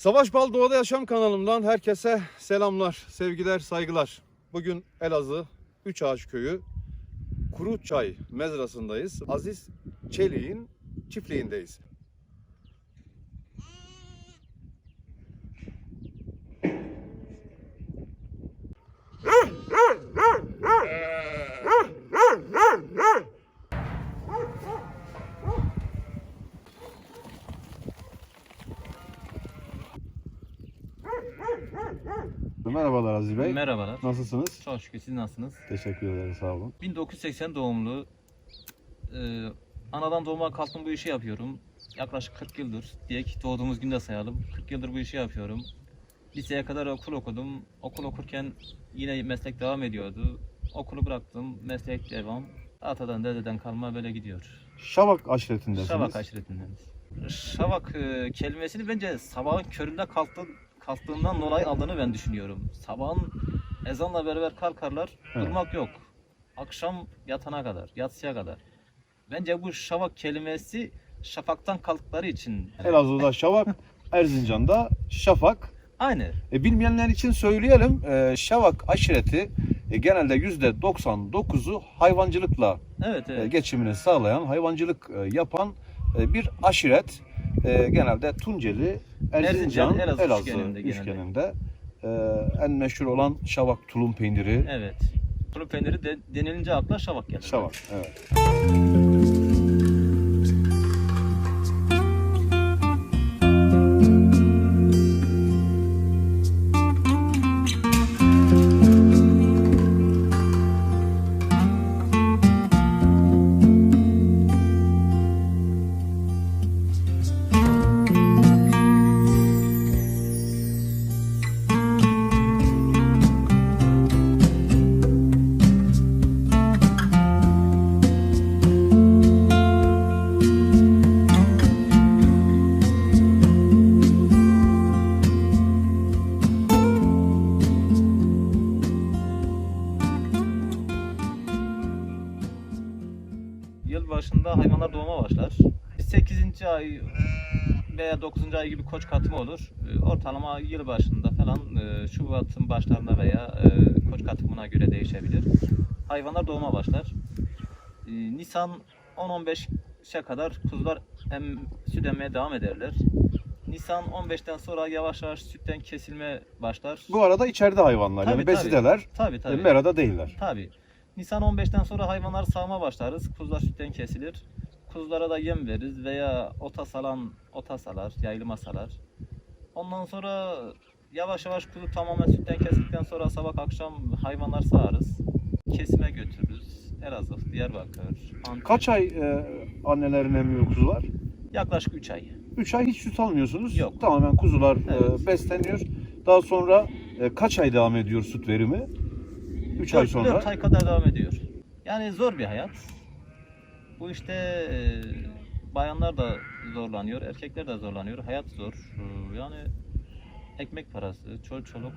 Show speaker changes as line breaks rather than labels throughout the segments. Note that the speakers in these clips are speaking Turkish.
Savaş Bal Doğada Yaşam kanalımdan herkese selamlar, sevgiler, saygılar. Bugün Elazığ Üç Ağaç Köyü Kuru Çay mezrasındayız. Aziz Çelik'in çiftliğindeyiz. Merhabalar Aziz Bey.
Merhabalar.
Nasılsınız?
Çok şükür siz nasılsınız?
Teşekkür ederim, sağ olun.
1980 doğumlu. Ee, anadan doğma kalktım bu işi yapıyorum. Yaklaşık 40 yıldır. Diye ki doğduğumuz günde sayalım. 40 yıldır bu işi yapıyorum. Liseye kadar okul okudum. Okul okurken yine meslek devam ediyordu. Okulu bıraktım. Meslek devam. Atadan dededen kalma böyle gidiyor.
Şavak aşiretindesiniz.
Şavak aşiretindeniz. Şavak e, kelimesini bence sabahın köründe kalktı, kalktığından dolayı aldığını ben düşünüyorum. Sabahın ezanla beraber kalkarlar,
Evet.
durmak yok. Akşam yatana kadar, yatsıya kadar. Bence bu şavak kelimesi şafaktan kalktıkları için.
Elazığ'da Şavak, Erzincan'da Şafak.
Aynı.
E, bilmeyenler için söyleyelim. E, Şavak aşireti e, genelde %99'u hayvancılıkla
Evet,
e,
evet.
geçimini sağlayan, hayvancılık e, yapan e, bir aşiret. E, genelde Tunceli, Erzincan,
Elazığ
Elazığ
üçgeninde
üçgeninde. E, en meşhur olan Şavak tulum peyniri.
Evet. Kuru peyniri de, denilince akla şavak gelir.
Şavak, evet.
Başında hayvanlar doğuma başlar. 8. ay veya 9. ay gibi koç katımı olur. Ee, Ortalama yıl başında falan e, Şubat'ın başlarında veya e, koç katımına göre değişebilir. Hayvanlar doğuma başlar. Ee, Nisan 10-15'e kadar kuzular em, süt emmeye devam ederler. Nisan 15'ten sonra yavaş yavaş sütten kesilme başlar.
Bu arada içeride hayvanlar
Tabii,
yani besideler.
Tabii tabii.
merada değiller.
Tabii. Nisan 15'ten sonra hayvanları sağma başlarız. Kuzular sütten kesilir. Kuzulara da yem veririz veya ota salan ota salar, yayılıma salar. Ondan sonra yavaş yavaş kuzu tamamen sütten kesildikten sonra sabah akşam hayvanlar sağarız. Kesime götürürüz. Elazığ, Diyarbakır, Antep.
Kaç ay e, annelerin emiyor kuzular?
Yaklaşık 3 ay.
3 ay hiç süt almıyorsunuz.
Yok.
Tamamen kuzular e,
Evet.
besleniyor. Daha sonra e, kaç ay devam ediyor süt verimi? 3 ay
4,
sonra.
ay kadar devam ediyor. Yani zor bir hayat. Bu işte e, bayanlar da zorlanıyor, erkekler de zorlanıyor. Hayat zor. E, Yani ekmek parası, çol çoluk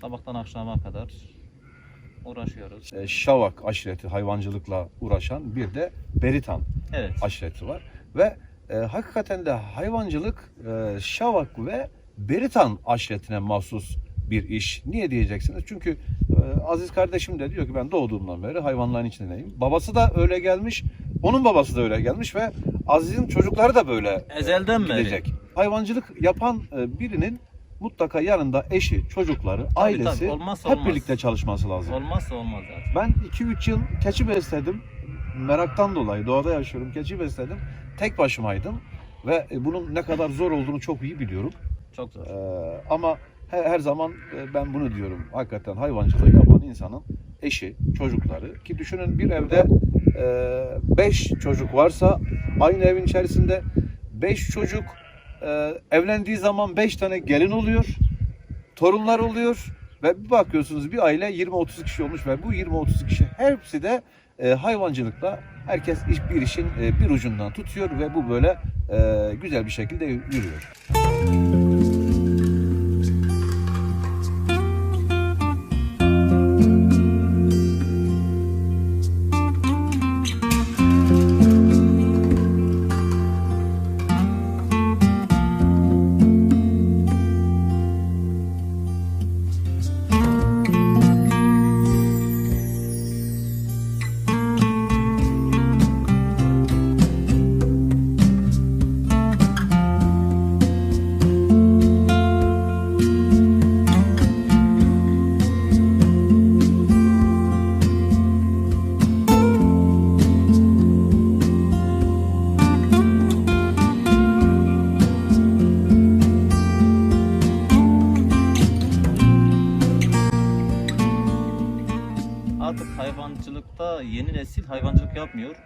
sabahtan akşama kadar uğraşıyoruz.
E, Şavak aşireti hayvancılıkla uğraşan bir de Beritan
Evet.
aşireti var. Ve e, hakikaten de hayvancılık e, Şavak ve Beritan aşiretine mahsus bir iş. Niye diyeceksiniz? Çünkü e, Aziz kardeşim de diyor ki ben doğduğumdan beri hayvanların içindeyim. Babası da öyle gelmiş. Onun babası da öyle gelmiş ve Aziz'in çocukları da böyle
Ezelden beri.
gidecek. Hayvancılık yapan e, birinin mutlaka yanında eşi, çocukları, ailesi
tabii, olmazsa
hep
olmaz.
birlikte çalışması lazım.
Olmazsa olmaz zaten.
Ben 2-3 yıl keçi besledim. Meraktan dolayı doğada yaşıyorum. Keçi besledim. Tek başımaydım ve e, bunun ne kadar zor olduğunu çok iyi biliyorum.
Çok zor.
Ee, ama her, her zaman e, ben bunu diyorum. Hakikaten hayvancılığı yapan insanın eşi, çocukları ki düşünün bir evde 5 çocuk varsa aynı evin içerisinde 5 çocuk e, evlendiği zaman 5 tane gelin oluyor. Torunlar oluyor ve bir bakıyorsunuz bir aile 20-30 kişi olmuş ve bu 20-30 kişi hepsi de e, hayvancılıkla herkes iş, bir işin e, bir ucundan tutuyor ve bu böyle e, güzel bir şekilde yürüyor.
artık nesil hayvancılık yapmıyor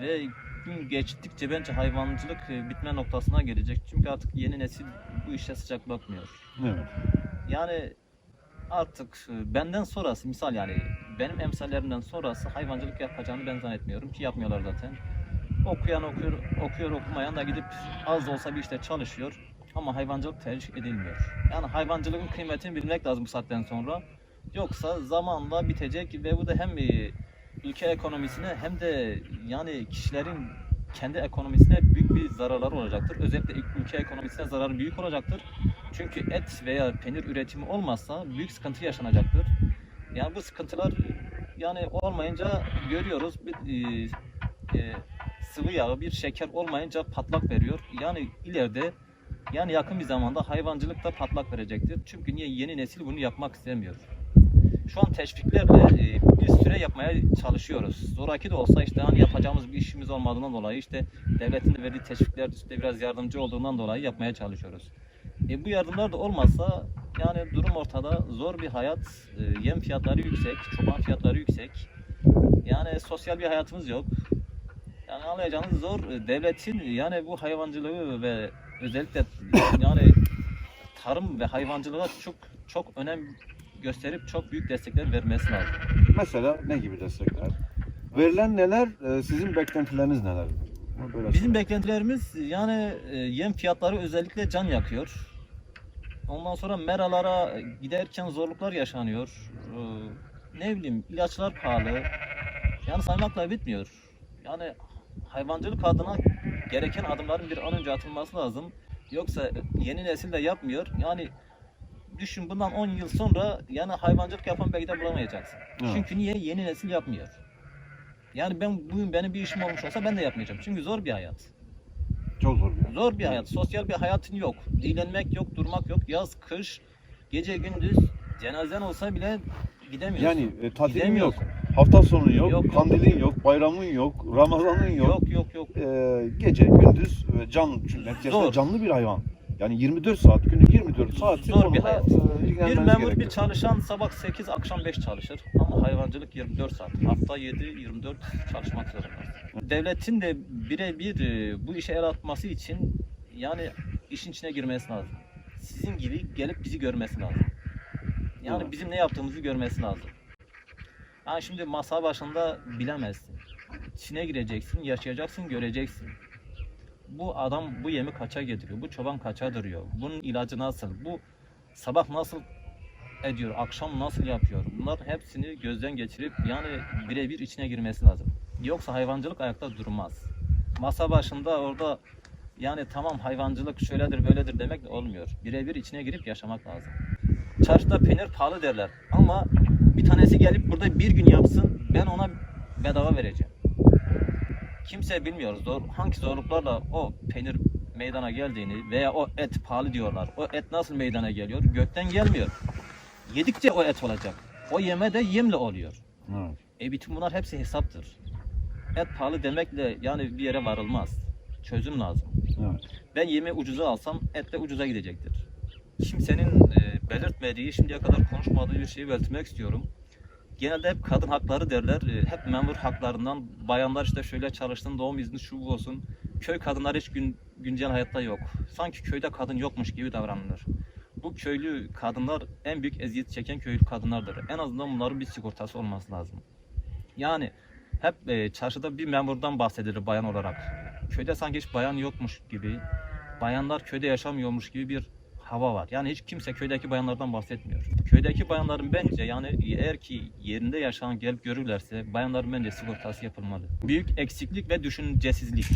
ve gün geçtikçe bence hayvancılık e, bitme noktasına gelecek. Çünkü artık yeni nesil bu işe sıcak bakmıyor.
Evet.
Yani artık e, benden sonrası misal yani benim emsallerimden sonrası hayvancılık yapacağını ben zannetmiyorum ki yapmıyorlar zaten. Okuyan okuyor, okuyor okumayan da gidip az da olsa bir işte çalışıyor ama hayvancılık tercih edilmiyor. Yani hayvancılığın kıymetini bilmek lazım bu saatten sonra. Yoksa zamanla bitecek ve bu da hem e, ülke ekonomisine hem de yani kişilerin kendi ekonomisine büyük bir zararları olacaktır. Özellikle ülke ekonomisine zararı büyük olacaktır. Çünkü et veya peynir üretimi olmazsa büyük sıkıntı yaşanacaktır. Yani bu sıkıntılar yani olmayınca görüyoruz bir e, e, sıvı yağı bir şeker olmayınca patlak veriyor. Yani ileride yani yakın bir zamanda hayvancılık da patlak verecektir. Çünkü niye yeni nesil bunu yapmak istemiyor. Şu an teşviklerle e, bir süre yapmaya çalışıyoruz. Zoraki de olsa işte hani yapacağımız bir işimiz olmadığından dolayı işte devletin de verdiği teşvikler işte biraz yardımcı olduğundan dolayı yapmaya çalışıyoruz. E, bu yardımlar da olmazsa yani durum ortada zor bir hayat, e, yem fiyatları yüksek, çoban fiyatları yüksek. Yani sosyal bir hayatımız yok. Yani anlayacağınız zor. E, Devletin yani bu hayvancılığı ve özellikle yani tarım ve hayvancılığa çok çok önem gösterip çok büyük destekler vermesi lazım.
Mesela ne gibi destekler? Verilen neler? e, Sizin beklentileriniz neler? Böyle
Bizim
sorayım.
beklentilerimiz yani e, yem fiyatları özellikle can yakıyor. Ondan sonra meralara giderken zorluklar yaşanıyor. Ee, Ne bileyim ilaçlar pahalı. Yani saymakla bitmiyor. Yani hayvancılık adına gereken adımların bir an önce atılması lazım. Yoksa yeni nesil de yapmıyor. Yani düşün bundan 10 yıl sonra yani hayvancılık yapan belki de bulamayacaksın.
Evet.
Çünkü niye? Yeni nesil yapmıyor. Yani ben bugün benim bir işim olmuş olsa ben de yapmayacağım. Çünkü zor bir hayat.
Çok zor bir yer.
Zor bir hayat. Sosyal bir hayatın yok. Dinlenmek yok, durmak yok. Yaz, kış, gece, gündüz cenazen olsa bile gidemiyorsun.
Yani e, tatilin yok, hafta sonu yok,
Yok, yok.
kandilin yok, bayramın yok, Ramazanın yok.
Yok yok yok.
E, gece, gündüz e, can, çünkü canlı bir hayvan. Yani 24 saat, günün 24 saati
Zor bir hayat.
e,
Bir memur bir
gerekiyor.
çalışan sabah 8 akşam 5 çalışır ama hayvancılık 24 saat. Hafta 7 24 çalışmak zorunda. Devletin de birebir e, bu işe el atması için yani işin içine girmesi lazım. Sizin gibi gelip bizi görmesi lazım. Yani
Evet.
bizim ne yaptığımızı görmesi lazım. Yani şimdi masa başında bilemezsin. İçine gireceksin, yaşayacaksın, göreceksin. Bu adam bu yemi kaça getiriyor? Bu çoban kaça duruyor? Bunun ilacı nasıl? Bu sabah nasıl ediyor? Akşam nasıl yapıyor? Bunların hepsini gözden geçirip yani birebir içine girmesi lazım. Yoksa hayvancılık ayakta durmaz. Masa başında orada yani tamam hayvancılık şöyledir böyledir demek de olmuyor. Birebir içine girip yaşamak lazım. Çarşıda peynir pahalı derler ama bir tanesi gelip burada bir gün yapsın ben ona bedava vereceğim. Kimse bilmiyor zor, hangi zorluklarla o peynir meydana geldiğini veya o et pahalı diyorlar. O et nasıl meydana geliyor? Gökten gelmiyor. Yedikçe o et olacak. O yeme de yemle oluyor.
Evet.
E bütün bunlar hepsi hesaptır. Et pahalı demekle yani bir yere varılmaz. Çözüm lazım.
Evet.
Ben yemi ucuza alsam et de ucuza gidecektir. Kimsenin e, belirtmediği, şimdiye kadar konuşmadığı bir şeyi belirtmek istiyorum. Genelde hep kadın hakları derler. E, hep memur haklarından bayanlar işte şöyle çalıştın, doğum izni şu bu olsun. Köy kadınlar hiç gün, güncel hayatta yok. Sanki köyde kadın yokmuş gibi davranılır. Bu köylü kadınlar en büyük eziyet çeken köylü kadınlardır. En azından bunların bir sigortası olması lazım. Yani hep e, çarşıda bir memurdan bahsedilir bayan olarak. Köyde sanki hiç bayan yokmuş gibi, bayanlar köyde yaşamıyormuş gibi bir hava var. Yani hiç kimse köydeki bayanlardan bahsetmiyor. Köydeki bayanların bence yani eğer ki yerinde yaşayan gelip görürlerse bayanların bence sigortası yapılmalı. Büyük eksiklik ve düşüncesizlik.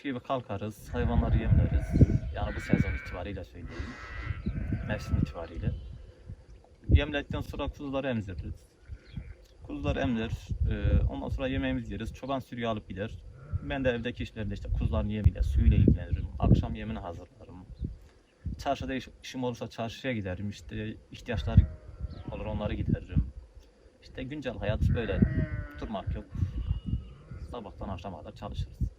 5 gibi kalkarız, hayvanları yemleriz. Yani bu sezon itibariyle söyleyeyim. Mevsim itibariyle. Yemledikten sonra kuzuları emziririz. Kuzular emzir. e, ondan sonra yemeğimizi yeriz. Çoban sürüyü alıp gider. Ben de evdeki işlerle işte kuzuların yemiyle, suyuyla ilgilenirim. Akşam yemini hazırlarım. Çarşıda iş- işim olursa çarşıya giderim. İşte ihtiyaçları olur onları gideririm. İşte güncel hayat böyle. Durmak yok. Sabahtan akşama kadar çalışırız.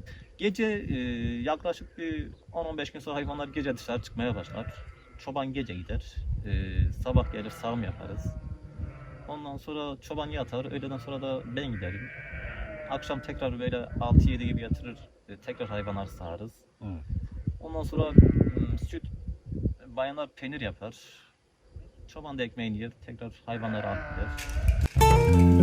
Gece e, yaklaşık bir 10-15 gün sonra hayvanlar gece dışarı çıkmaya başlar. Çoban gece gider. E, sabah gelir sağım yaparız. Ondan sonra çoban yatar. Öğleden sonra da ben giderim. Akşam tekrar böyle 6-7 gibi yatırır. e, tekrar hayvanları sağarız.
Evet.
Ondan sonra mm, süt, bayanlar peynir yapar. Çoban da ekmeğini yer. Tekrar hayvanları alıp gider.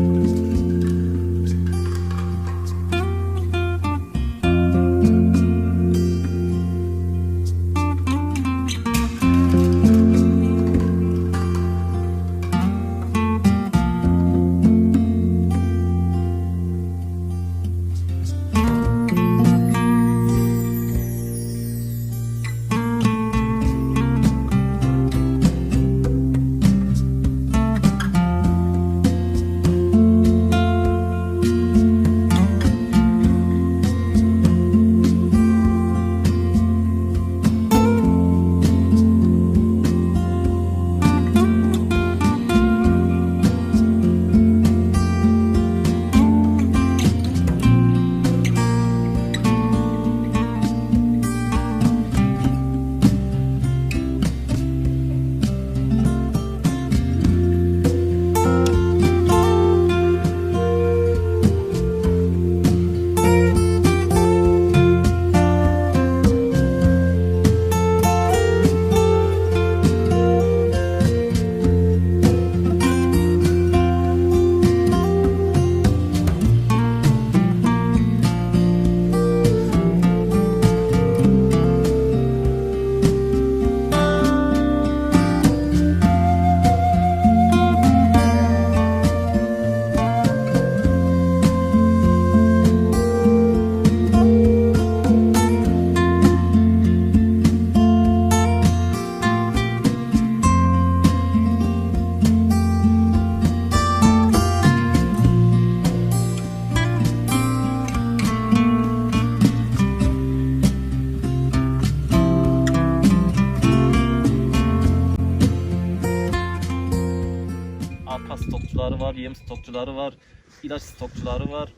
İlaç stokçuları var.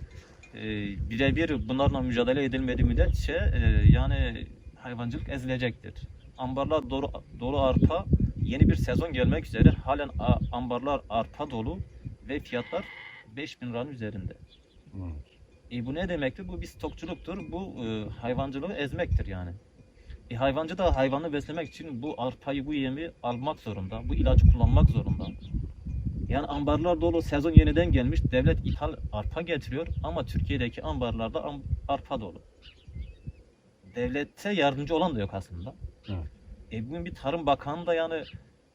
Ee, birebir bunlarla mücadele edilmediği müddetçe e, yani hayvancılık ezilecektir. Ambarlar dolu, dolu arpa yeni bir sezon gelmek üzere halen ambarlar arpa dolu ve fiyatlar 5000 liranın üzerinde.
Evet.
E bu ne demektir? Bu bir stokçuluktur. Bu e, hayvancılığı ezmektir yani. E hayvancı da hayvanı beslemek için bu arpayı, bu yemi almak zorunda. Bu ilacı kullanmak zorunda. Yani ambarlar dolu, sezon yeniden gelmiş. Devlet ithal arpa getiriyor ama Türkiye'deki ambarlarda am- arpa dolu. Devlete yardımcı olan da yok aslında.
Evet.
E bugün bir Tarım Bakanı da yani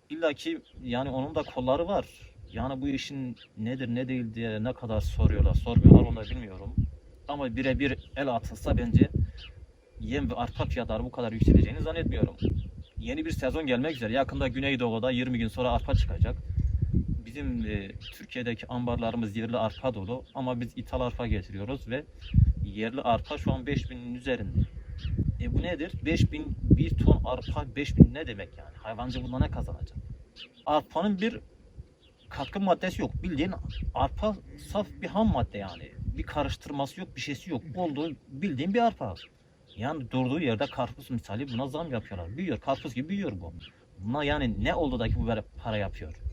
illaki yani onun da kolları var. Yani bu işin nedir ne değil diye ne kadar soruyorlar, sormuyorlar onu bilmiyorum. Ama birebir el atılsa bence yem ve arpa fiyatları bu kadar yükseleceğini zannetmiyorum. Yeni bir sezon gelmek üzere. Yakında Güneydoğu'da 20 gün sonra arpa çıkacak. Bizim e, Türkiye'deki ambarlarımız yerli arpa dolu ama biz ithal arpa getiriyoruz ve yerli arpa şu an 5000'in üzerinde. E bu nedir? 5000 bir ton arpa 5000 ne demek yani? Hayvancı bundan ne kazanacak? Arpanın bir katkı maddesi yok. Bildiğin arpa saf bir ham madde yani. Bir karıştırması yok, bir şeysi yok. Olduğu bildiğin bir arpa. Yani durduğu yerde karpuz misali buna zam yapıyorlar. Büyüyor, karpuz gibi büyüyor bu. Buna yani ne oldu da ki bu böyle para yapıyor?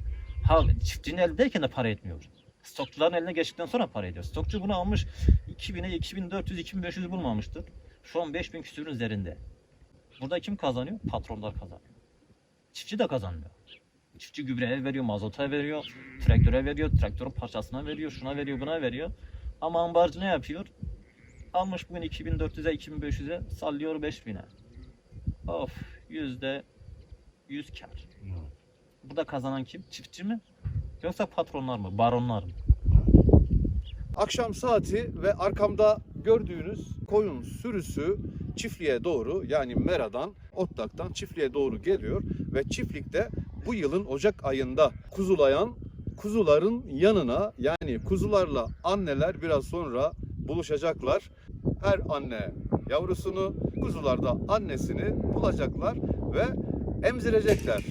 Ha çiftçinin eldeyken de para etmiyor. Stokçuların eline geçtikten sonra para ediyor. Stokçu bunu almış 2000'e 2400 2500 bulmamıştır. Şu an 5000 küsürün üzerinde. Burada kim kazanıyor? Patronlar kazanıyor. Çiftçi de kazanmıyor. Çiftçi gübreye veriyor, mazota veriyor, traktöre veriyor, traktörün parçasına veriyor, şuna veriyor, buna veriyor. Ama ambarcı ne yapıyor? Almış bugün 2400'e 2500'e sallıyor 5000'e. Of yüzde 100 kar. Burada kazanan kim? Çiftçi mi? Yoksa patronlar mı? Baronlar mı?
Akşam saati ve arkamda gördüğünüz koyun sürüsü çiftliğe doğru yani Mera'dan, Otlak'tan çiftliğe doğru geliyor ve çiftlikte bu yılın Ocak ayında kuzulayan kuzuların yanına yani kuzularla anneler biraz sonra buluşacaklar. Her anne yavrusunu, kuzular da annesini bulacaklar ve emzirecekler.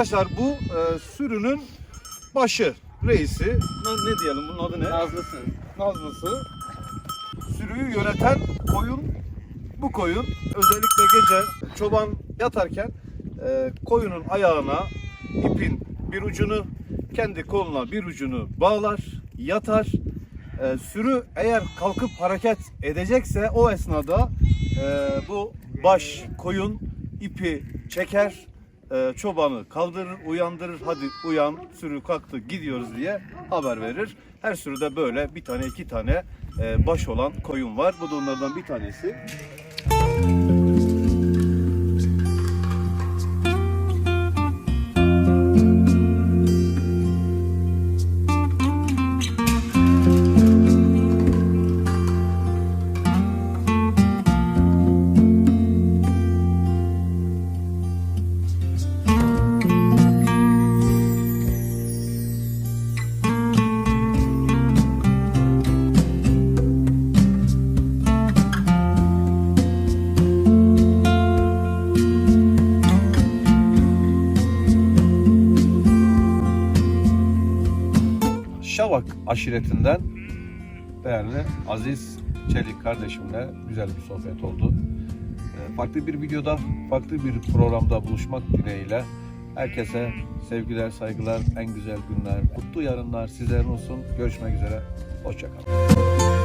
Arkadaşlar bu e, sürünün başı, reisi. Ne, ne diyelim bunun adı ne?
Nazlısı.
Nazlısı. Sürüyü yöneten koyun bu koyun. Özellikle gece çoban yatarken e, koyunun ayağına ipin bir ucunu kendi koluna bir ucunu bağlar, yatar. E, sürü eğer kalkıp hareket edecekse o esnada e, bu baş koyun ipi çeker, e, çobanı kaldırır, uyandırır. Hadi uyan, sürü kalktı gidiyoruz diye haber verir. Her sürüde böyle bir tane iki tane e, baş olan koyun var. Bu da onlardan bir tanesi. Aşiretinden değerli Aziz Çelik kardeşimle güzel bir sohbet oldu. Ee, Farklı bir videoda, farklı bir programda buluşmak dileğiyle herkese sevgiler, saygılar, en güzel günler, mutlu yarınlar sizlerin olsun. Görüşmek üzere, hoşçakalın.